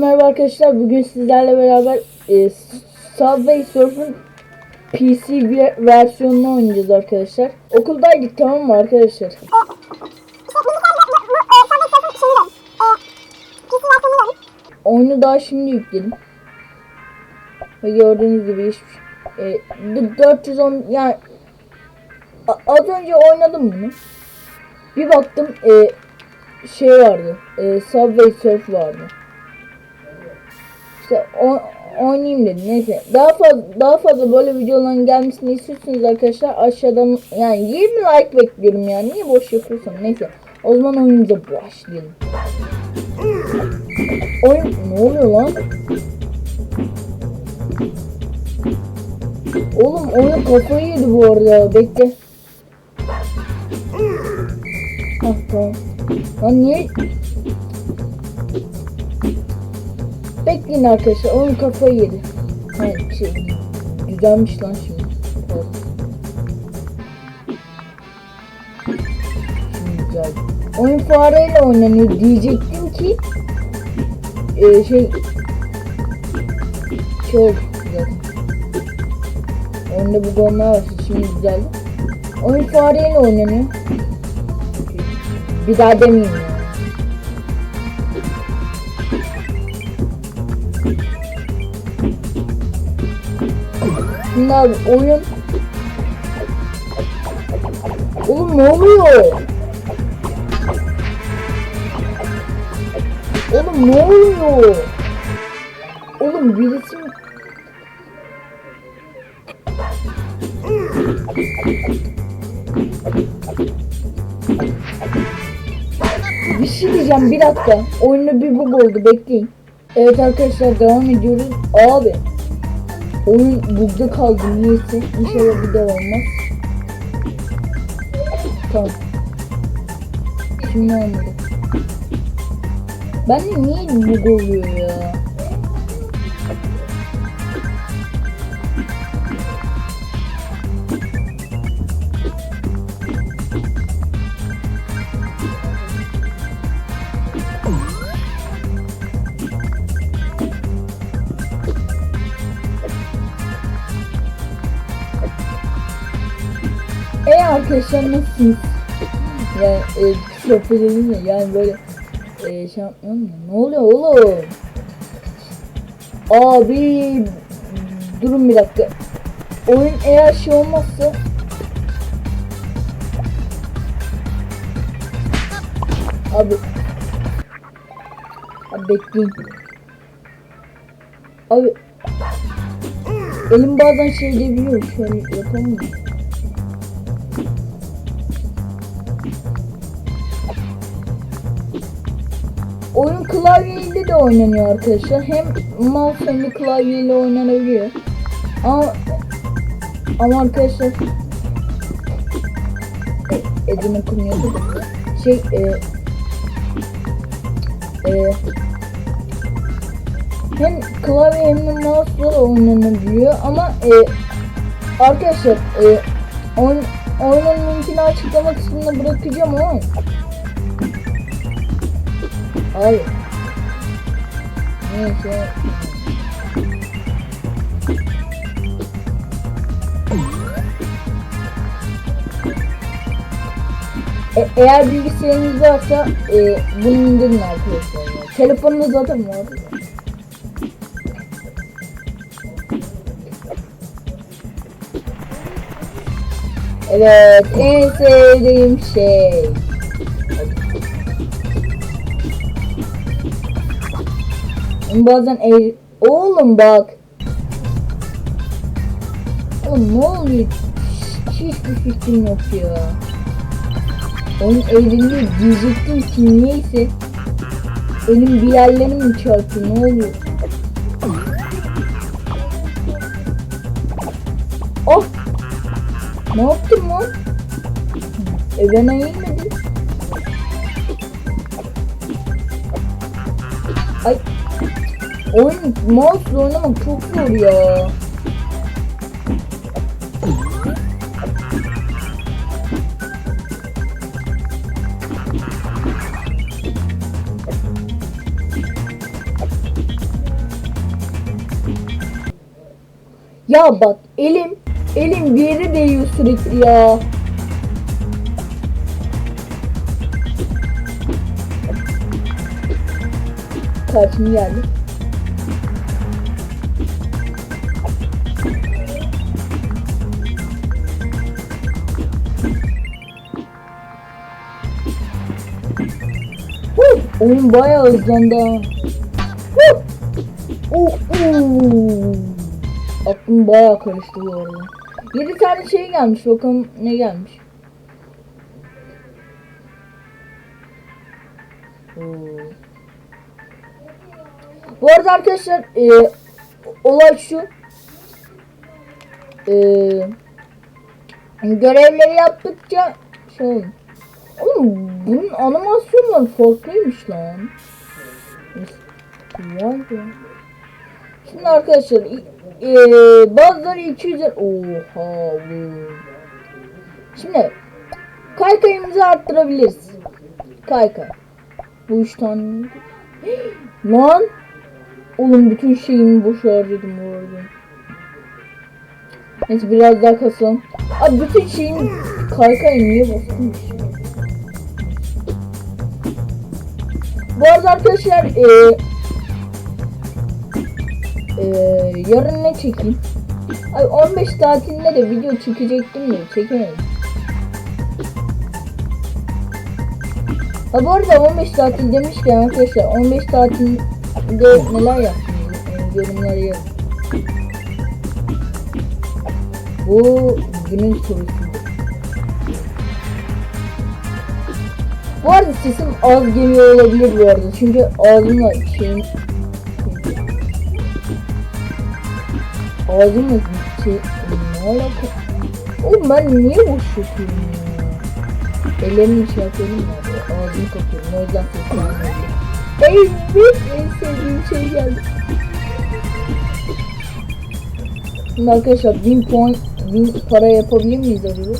merhaba arkadaşlar. Bugün sizlerle beraber e, Subway Surf'ın PC ver- versiyonunu oynayacağız arkadaşlar. Okuldaydık tamam mı arkadaşlar? Oyunu daha şimdi yükledim. Ve gördüğünüz gibi hiçbir şey. E, 410 yani az önce oynadım bunu. Bir baktım e, şey vardı. E, Subway Surf vardı. İşte o, oynayayım dedim. Neyse. Daha fazla daha fazla böyle videoların gelmesini istiyorsanız arkadaşlar aşağıdan yani 20 like bekliyorum yani. Niye boş yapıyorsam. Neyse. O zaman oyunumuza başlayalım. Oyun ne oluyor lan? Oğlum oyun kafayı yedi bu arada. Bekle. Hah tamam. Lan niye? Bekleyin arkadaşlar. Oyun kafayı yedi. Hayır şey güzelmiş lan şimdi. Evet. Şimdi güzel. Oyun fareyle oynanıyor diyecektim ki e, şey çok güzel. Oyunda bu gollar var. Şimdi güzeldi. Oyun fareyle oynanıyor. Bir daha demeyeyim Şimdi abi oyun Oğlum ne oluyor? Oğlum ne oluyor? Oğlum birisi mi? Bir şey diyeceğim bir dakika. Oyunda bir bug oldu bekleyin. Evet arkadaşlar devam ediyoruz. Abi oyun bugda kaldı niyeyse. İnşallah bir daha olmaz. Tamam. Şimdi olmadı. Ben de niye bug oluyor ya? E arkadaşlar nasılsınız? Yani e, edin ya yani böyle e, şey yapmıyorum ya. Ne oluyor oğlum? Abi durun bir dakika. Oyun eğer şey olmazsa Abi Abi bekleyin. Abi Elim bazen şey diyebiliyor. Şöyle yapalım mı? Oyun klavyeyle de oynanıyor arkadaşlar. Hem mouse hem de klavyeyle oynanabiliyor. Ama ama arkadaşlar e, Edin okunuyordu. Şey e, e, hem klavye hem de mouse'la da oynanabiliyor ama e, arkadaşlar e, oyun, oyunun linkini açıklama kısmına bırakacağım ama Hayır. Neyse. E, eğer bilgisayarınız varsa e, bunu indirin arkadaşlar. Telefonunuz zaten var. Evet, en sevdiğim şey. Bazen eğ... Oğlum bak. Oğlum ne oluyor? Hiç, hiçbir fikrim yok ya. Onun eğriliği diyecektim ki niyeyse. Elim bir yerlerim mi çarptı ne oluyor? Oh! Ne yaptın lan? E ben eğilmedim. Ay Oyun mouse oynamak çok zor ya. Ya bak elim elim bir yere değiyor sürekli ya. Kartımı geldi. Oyun bayağı hızlandı. Oh, oh. Aklım bayağı karıştı bu arada. 7 tane şey gelmiş bakalım ne gelmiş. Oo. Bu arada arkadaşlar e, olay şu. E, görevleri yaptıkça şey. Oğlum bunun animasyonları farklıymış lan. Vay. Şimdi arkadaşlar e, bazıları 200 Oha bu. Şimdi kaykayımızı arttırabiliriz. Kaykay. Bu üç tane. Lan. Oğlum bütün şeyimi boş harcadım bu arada. Neyse biraz daha kasalım. Abi bütün şeyin kaykayı niye bastın? Bu arada arkadaşlar e, e, yarın ne çekeyim? Ay 15 tatilinde de video çekecektim de çekemedim. Ha bu arada 15 tatil demişken arkadaşlar 15 tatilde neler yaptım? E, yorumlara yazın. Bu günün sorusu. Bu arada sesim az geliyor olabilir bu arada. Çünkü ağzımla şeyin... Ağzımla şey... Ne alaka? Oğlum ben niye boş yapıyorum ya? Ellerimi şey yapıyorum ya. Ağzımı kapıyorum. O yüzden sesim gelmiyor. Evet en sevdiğim şey geldi. Şimdi arkadaşlar 1000 puan 1000 para yapabilir miyiz acaba?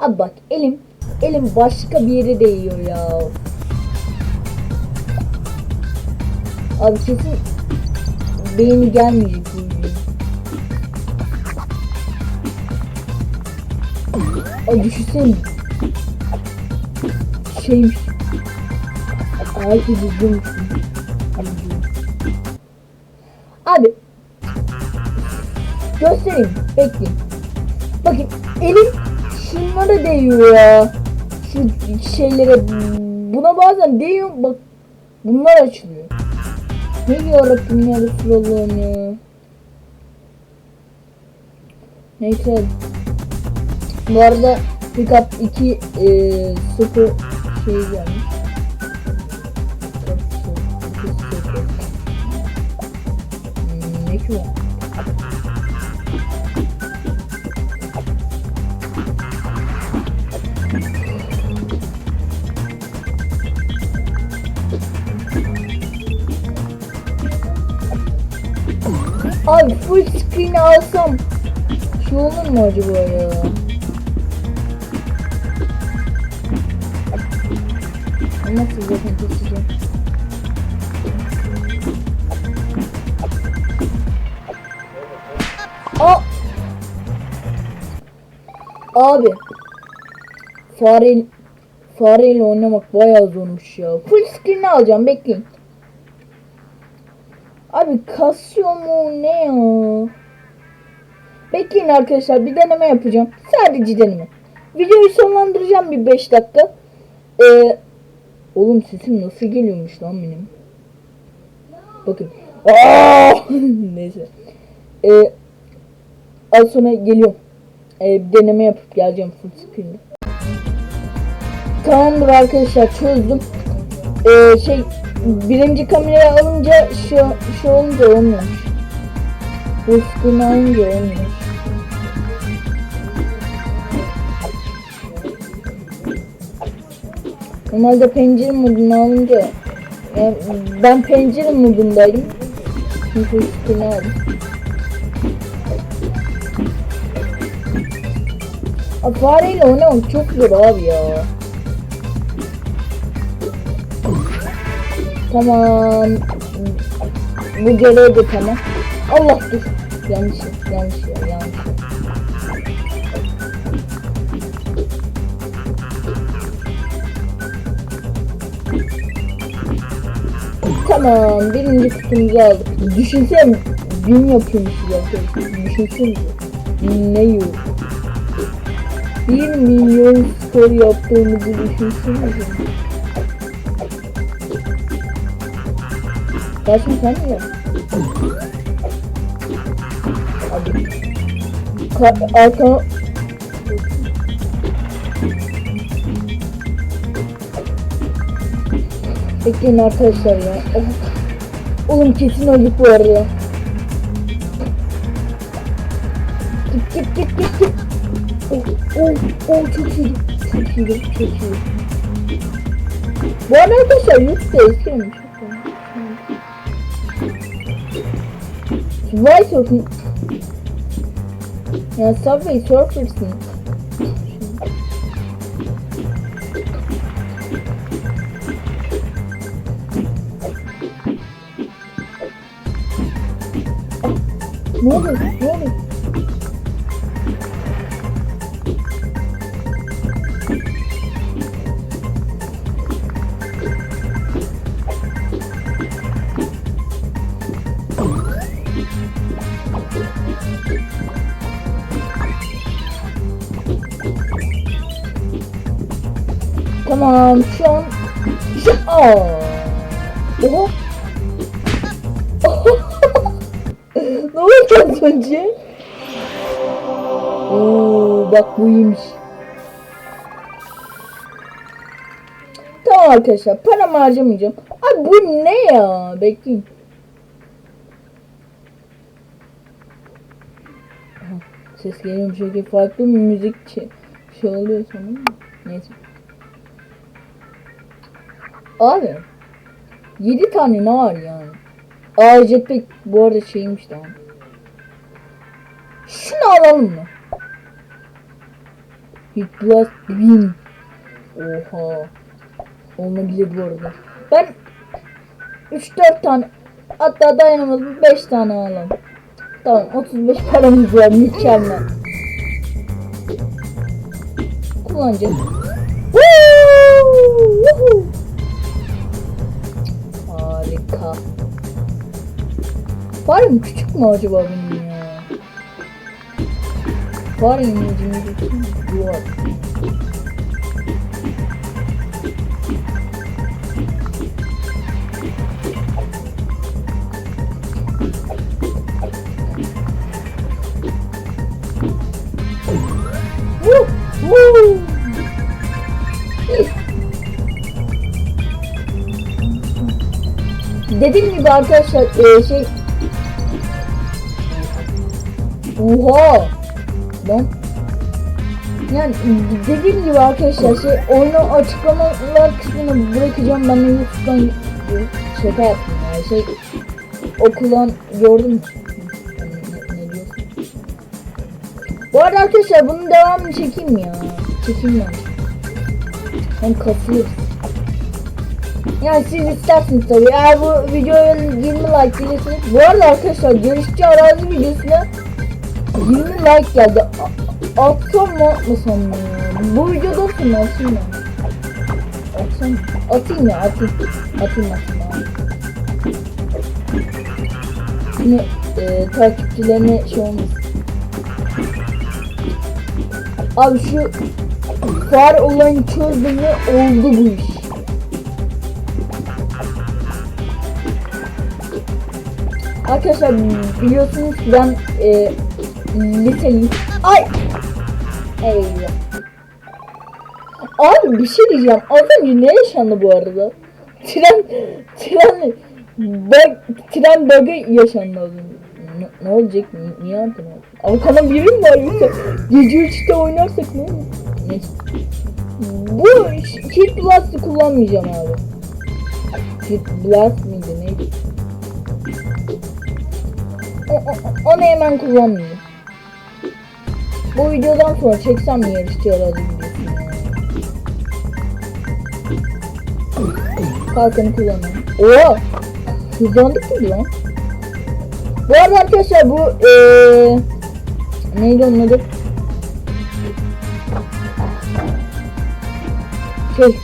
Abi bak elim elim başka bir yere değiyor ya. Abi kesin beğeni gelmeyecek bu. Ay düşünsene. Şeymiş. Herkes izliyormuş. Abi. Göstereyim. Bekleyin. Bakın elim şunlara değiyor ya. Şu şeylere buna bazen değiyor bak bunlar açılıyor. Ne yarabbim ya Resulallah'ım ya. Neyse. Bu arada Pickup 2 e, sıfır şey gelmiş. Hmm, Ne ki o? Full screen alsam şey olur mu acaba ya? Nasıl zaten keseceğim? Aa! Abi fare fareyle oynamak bayağı zormuş ya. Full screen alacağım bekleyin. Abi kasıyor mu ne ya? Bekleyin arkadaşlar bir deneme yapacağım. Sadece deneme. Videoyu sonlandıracağım bir 5 dakika. Ee, oğlum sesim nasıl geliyormuş lan benim? Bakın. Neyse. Ee, az sonra geliyorum. Ee, bir deneme yapıp geleceğim full screen'de. Tamamdır arkadaşlar çözdüm. Ee, şey birinci kamerayı alınca şu şu olunca. Bu screen alınca olmuyormuş. Normalde pencere modunu alınca yani ben pencere modundaydım. Screen aldım. Fareyle oynamak çok zor abi ya. Tamam. Bu görev de tamam. Allah dur. Yanlış ya, yanlış ya, yanlış. Tamam, birinci kutumuzu aldık. Düşünsene, gün yapıyormuşuz arkadaşlar. Düşünsene. Ne yok. 1 milyon skor yaptığımızı düşünsene. Kaçma sen mi arka... Bekleyin arkadaşlar ya. Oğlum kesin öldük bu arada. Git git git git git. Oh, oh, oh çok iyi. Çok iyi, çok iyi. Bu arada arkadaşlar YouTube'da eskilemiş. Subway Surfing. Ya Subway Surfer'sın. Ne oluyor? Ne oluyor? Tamam şu an Aa. Oha. ne oldu az önce? Oo, bak bu iyiymiş. Tamam arkadaşlar paramı harcamayacağım. Abi bu ne ya? Bekleyin. Ses geliyor çünkü farklı bir müzik şey oluyor sanırım. Neyse. Abi 7 tane ne var yani? Aa jetpack bu arada şeymiş tamam. Şunu alalım mı? Hit Blast 1000 Oha Olabilir bu arada Ben 3-4 tane Hatta dayanamadım 5 tane alalım Tamam 35 paramız var mükemmel Kullanacağız Woo! Woohoo! Harika. Farem küçük mü acaba benim ya? Fare imlecimi Yok. Woo! Woo! Dediğim gibi arkadaşlar e, şey Oha Lan Yani dediğim gibi arkadaşlar şey oyunu açıklamalar kısmına bırakacağım ben YouTube'dan şaka yaptım ya şey okulan? Yani diyorsun? Bu arada arkadaşlar bunun devamını çekeyim ya. Çekeyim ben. Hem kasılırız. Yani siz istersiniz tabii. Eğer bu videoya 20 like gelirseniz. Bu arada arkadaşlar görüşçü arazi videosuna 20 like geldi. Atsam mı atmasam mı? Bu videoda olsun mu? Atayım mı? Atsam Atayım ya atayım. Atayım atayım. Yine e, takipçilerine şey olmasın. Abi şu far olayını çözdüm ve oldu bu iş. Arkadaşlar biliyorsunuz ki ben e, liseliyim. Ay! Eyvah. Abi bir şey diyeceğim. Az önce ne yaşandı bu arada? Tren, tren, bug, tren bug'ı yaşandı az önce. Ne, ne olacak? Ni- Niye antren oldu? Arkana biri mi var yoksa gece 3'te oynarsak ne olur? Neyse. Bu Hit Blast'ı kullanmayacağım abi. Hit Blast mıydı neydi? Onu hemen kullanmayayım. Bu videodan sonra çeksem mi aradı videosunu ya? Kalkanı kullanıyorum. Oha! Hızlandık mı lan? Bu arada arkadaşlar bu eee neydi onun adı? Şey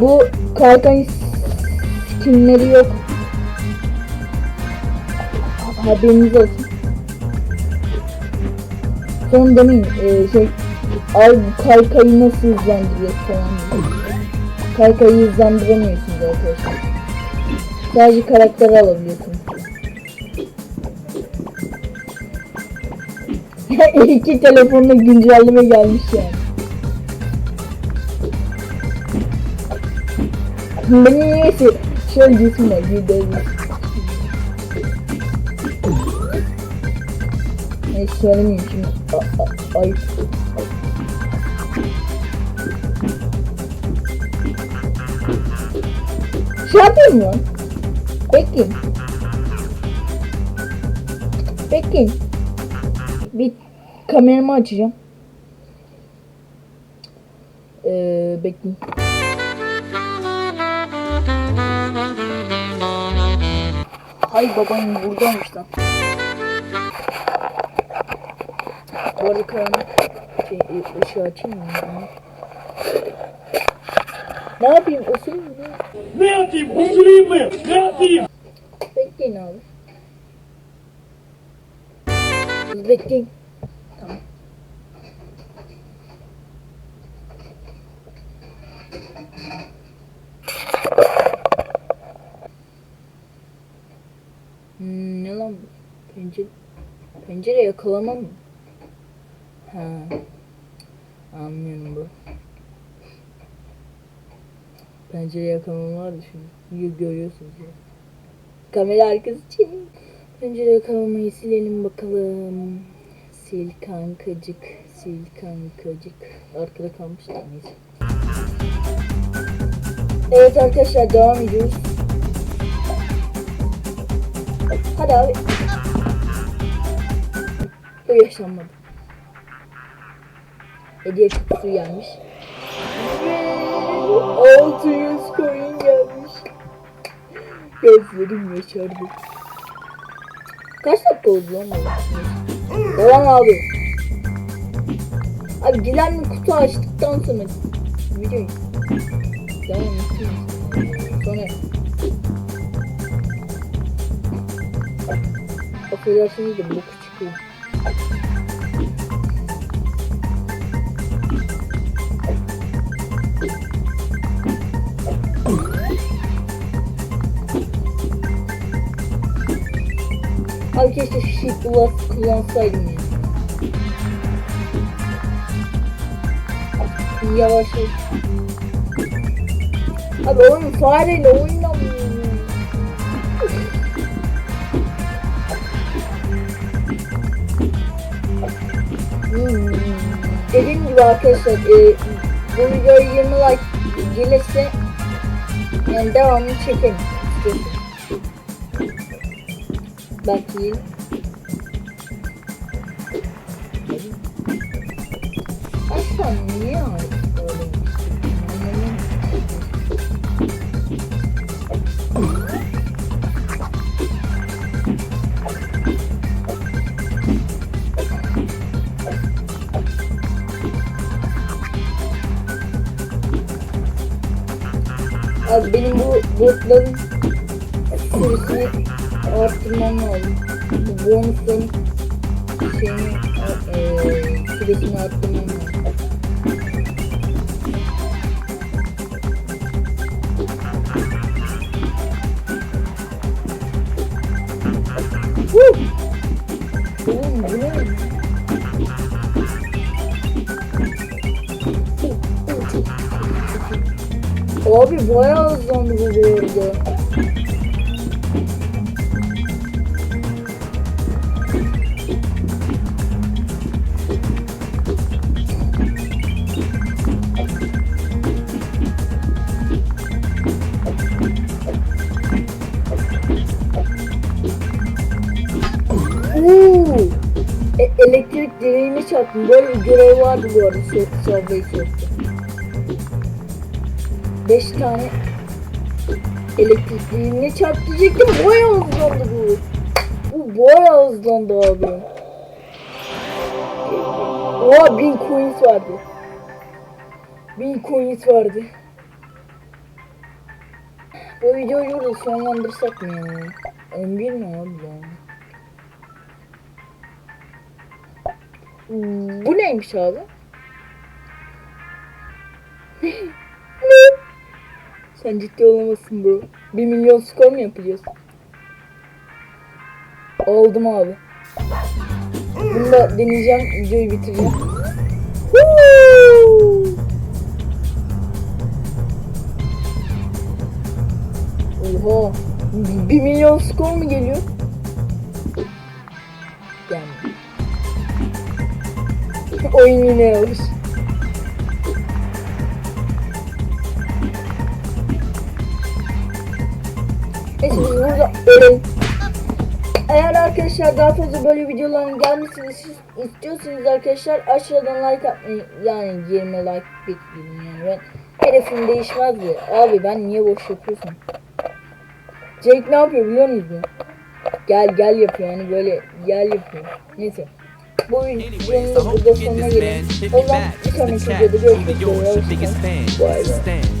bu kalkan skinleri yok. Haberiniz olsun. Son demeyin eee şey Ay kaykayı nasıl hızlandırıyor falan. Kaykayı hızlandıramıyorsunuz arkadaşlar. Sadece karakteri alabiliyorsunuz. İki telefonla güncelleme gelmiş yani. Benim niyeyse şöyle cismi var. Bir de Neyse söylemeyeyim şimdi. A- a- ayıp. Şey yapayım mı? Bekleyin. Bekleyin. Bir kameramı açacağım. Ee, bekleyin. Hay babam buradaymış lan. Bu arada karanlık şey, ı- ışığı açayım mı? Ne yapayım? Osurayım mı? Ne yapayım? Osurayım mı? Ne yapayım? Bekleyin abi. Siz bekleyin. Tamam. Hmm, ne lan? Pencere, pencere yakalama mı? Ha. Anlıyorum bu. Pencere yakalama vardı şimdi. Görüyorsunuz ya. Kamera arkası için. Pencere yakalamayı silelim bakalım. Sil kankacık, sil kankacık. Arkada kalmış neyse. Evet arkadaşlar devam ediyoruz. Hadi abi. Bu yaşanmadı. Hediye kutusu gelmiş. Ve 600 coin gelmiş. Gözlerim yaşardı. Kaç dakika oldu lan bu? Devam abi. Abi Dilan kutu açtıktan sonra videoyu devam. Sonra affedersiniz de boku çıkıyor. Abi keşke shift kullan kullansaydım ya. Yavaş ol. Abi oyun fareyle oynamıyorum. Hmm. Dediğim gibi arkadaşlar e, bu videoya 20 like gelirse yani devamını çekelim. daqui. Essa minha I've been with Arttırmam lazım. Bu bonusların şeyini eee süresini arttırmam lazım. Oğlum bu ne? Abi bayağı hızlandı çarptım. Böyle bir görev vardı bu arada. Sırtı sablayı sırtı. Beş tane Elektrikliğini çarp diyecektim. Bayağı hızlandı bu. Bu bayağı hızlandı abi. Oha 1000 coins vardı. 1000 coins vardı. Bu videoyu burada sonlandırsak mı ya? 11 mi abi lan? Bu neymiş abi? Sen ciddi olamazsın bro. 1 milyon skor mu yapacağız? Oldum abi. Bunu da deneyeceğim. Videoyu bitireceğim. Oha. 1 milyon skor mu geliyor? Oyun. Eğer arkadaşlar daha fazla böyle videoların gelmesini is- istiyorsanız arkadaşlar aşağıdan like atmayı yani 20 like bekliyorum yani ben hedefim değişmezdi. Abi ben niye boş yapıyorsun? Jake ne yapıyor biliyor musunuz? Gel gel yapıyor yani böyle gel yapıyor. Neyse. Bu videonun sonuna gelelim. O zaman bir sonraki videoda görüşmek üzere. Hoşçakalın. Bay bay.